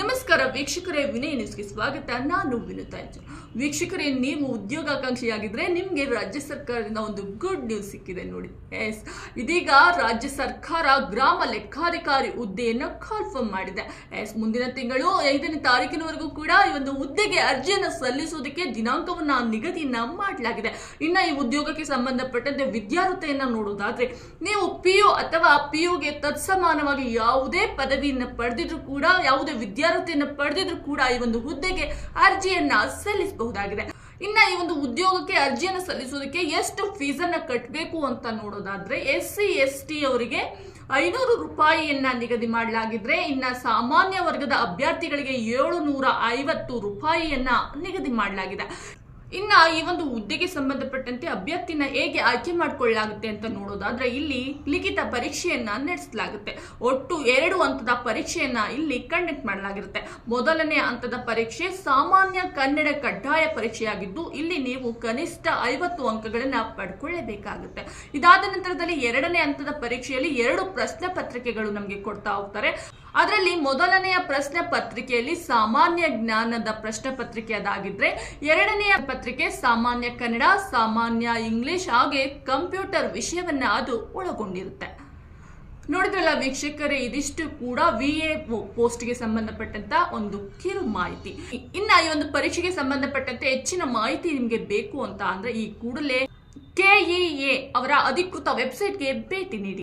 ನಮಸ್ಕಾರ ವೀಕ್ಷಕರೇ ವಿನಯ್ ನ್ಯೂಸ್ಗೆ ಸ್ವಾಗತ ನಾನು ವಿನುತಾ. ವೀಕ್ಷಕರೇ, ನೀವು ಉದ್ಯೋಗಾಕಾಂಕ್ಷಿಯಾಗಿದ್ದರೆ ನಿಮಗೆ ರಾಜ್ಯ ಸರ್ಕಾರದಿಂದ ಒಂದು ಗುಡ್ ನ್ಯೂಸ್ ಸಿಕ್ಕಿದೆ ನೋಡಿ. ಎಸ್ ಇದೀಗ ರಾಜ್ಯ ಸರ್ಕಾರ ಗ್ರಾಮ ಲೆಕ್ಕಾಧಿಕಾರಿ ಹುದ್ದೆಯನ್ನು ಕನ್ಫರ್ಮ್ ಮಾಡಿದೆ. ಎಸ್ ಮುಂದಿನ ತಿಂಗಳು ಐದನೇ ತಾರೀಕಿನವರೆಗೂ ಕೂಡ ಈ ಒಂದು ಹುದ್ದೆಗೆ ಅರ್ಜಿಯನ್ನು ಸಲ್ಲಿಸುವುದಕ್ಕೆ ದಿನಾಂಕವನ್ನು ನಿಗದಿಯನ್ನು ಮಾಡಲಾಗಿದೆ. ಇನ್ನು ಈ ಉದ್ಯೋಗಕ್ಕೆ ಸಂಬಂಧಪಟ್ಟಂತೆ ವಿದ್ಯಾರ್ಹತೆಯನ್ನು ನೋಡೋದಾದ್ರೆ ನೀವು ಪಿ ಯು ಅಥವಾ ಪಿ ಯುಗೆ ತತ್ಸಮಾನವಾಗಿ ಯಾವುದೇ ಪದವಿಯನ್ನು ಪಡೆದಿದ್ರು ಕೂಡ, ಯಾವುದೇ ವಿದ್ಯಾರ್ಹತೆಯನ್ನು ಪಡೆದಿದ್ರು ಕೂಡ ಈ ಒಂದು ಹುದ್ದೆಗೆ ಅರ್ಜಿಯನ್ನ ಸಲ್ಲಿಸಬಹುದಾಗಿದೆ ಇನ್ನ ಈ ಒಂದು ಉದ್ಯೋಗಕ್ಕೆ ಅರ್ಜಿಯನ್ನು ಸಲ್ಲಿಸೋದಕ್ಕೆ ಎಷ್ಟು ಫೀಸನ್ನ ಕಟ್ಟಬೇಕು ಅಂತ ನೋಡೋದಾದ್ರೆ ಎಸ್ ಸಿ ಎಸ್ ಟಿ ಅವರಿಗೆ ಐನೂರು ರೂಪಾಯಿಯನ್ನ ನಿಗದಿ ಮಾಡಲಾಗಿದ್ರೆ ಇನ್ನ ಸಾಮಾನ್ಯ ವರ್ಗದ ಅಭ್ಯರ್ಥಿಗಳಿಗೆ ಏಳು ನೂರ ಐವತ್ತು ರೂಪಾಯಿಯನ್ನ ನಿಗದಿ ಮಾಡಲಾಗಿದೆ. ಇನ್ನ ಈ ಒಂದು ಹುದ್ದೆಗೆ ಸಂಬಂಧಪಟ್ಟಂತೆ ಅಭ್ಯರ್ಥಿನ ಹೇಗೆ ಆಯ್ಕೆ ಮಾಡಿಕೊಳ್ಳಲಾಗುತ್ತೆ ಅಂತ ನೋಡೋದಾದ್ರೆ ಇಲ್ಲಿ ಲಿಖಿತ ಪರೀಕ್ಷೆಯನ್ನ ನಡೆಸಲಾಗುತ್ತೆ. ಒಟ್ಟು ಎರಡು ಹಂತದ ಪರೀಕ್ಷೆಯನ್ನ ಇಲ್ಲಿ ಕಂಡಕ್ಟ್ ಮಾಡಲಾಗಿರುತ್ತೆ. ಮೊದಲನೇ ಹಂತದ ಪರೀಕ್ಷೆ ಸಾಮಾನ್ಯ ಕನ್ನಡ ಕಡ್ಡಾಯ ಪರೀಕ್ಷೆಯಾಗಿದ್ದು ಇಲ್ಲಿ ನೀವು ಕನಿಷ್ಠ ಐವತ್ತು ಅಂಕಗಳನ್ನ ಪಡ್ಕೊಳ್ಳಬೇಕಾಗುತ್ತೆ. ಇದಾದ ನಂತರದಲ್ಲಿ ಎರಡನೇ ಹಂತದ ಪರೀಕ್ಷೆಯಲ್ಲಿ ಎರಡು ಪ್ರಶ್ನೆ ಪತ್ರಿಕೆಗಳು ನಮಗೆ ಕೊಡ್ತಾ ಹೋಗ್ತಾರೆ. ಅದರಲ್ಲಿ ಮೊದಲನೆಯ ಪ್ರಶ್ನೆ ಪತ್ರಿಕೆಯಲ್ಲಿ ಸಾಮಾನ್ಯ ಜ್ಞಾನದ ಪ್ರಶ್ನೆ ಪತ್ರಿಕೆ ಅದಾಗಿದ್ರೆ ಎರಡನೆಯ ಪತ್ರಿಕೆ ಸಾಮಾನ್ಯ ಕನ್ನಡ, ಸಾಮಾನ್ಯ ಇಂಗ್ಲಿಷ್ ಹಾಗೆ ಕಂಪ್ಯೂಟರ್ ವಿಷಯವನ್ನ ಅದು ಒಳಗೊಂಡಿರುತ್ತೆ. ನೋಡಿದ್ರಲ್ಲ ವೀಕ್ಷಕರೇ, ಇದಿಷ್ಟು ಕೂಡ ವಿ ಎ ಪೋಸ್ಟ್ಗೆ ಸಂಬಂಧಪಟ್ಟಂತ ಒಂದು ಕಿರು ಮಾಹಿತಿ. ಇನ್ನ ಈ ಒಂದು ಪರೀಕ್ಷೆಗೆ ಸಂಬಂಧಪಟ್ಟಂತೆ ಹೆಚ್ಚಿನ ಮಾಹಿತಿ ನಿಮಗೆ ಬೇಕು ಅಂತ ಅಂದ್ರೆ ಈ ಕೂಡಲೇ ಕೆಇಎ ಅವರ ಅಧಿಕೃತ ವೆಬ್ಸೈಟ್ಗೆ ಭೇಟಿ ನೀಡಿ.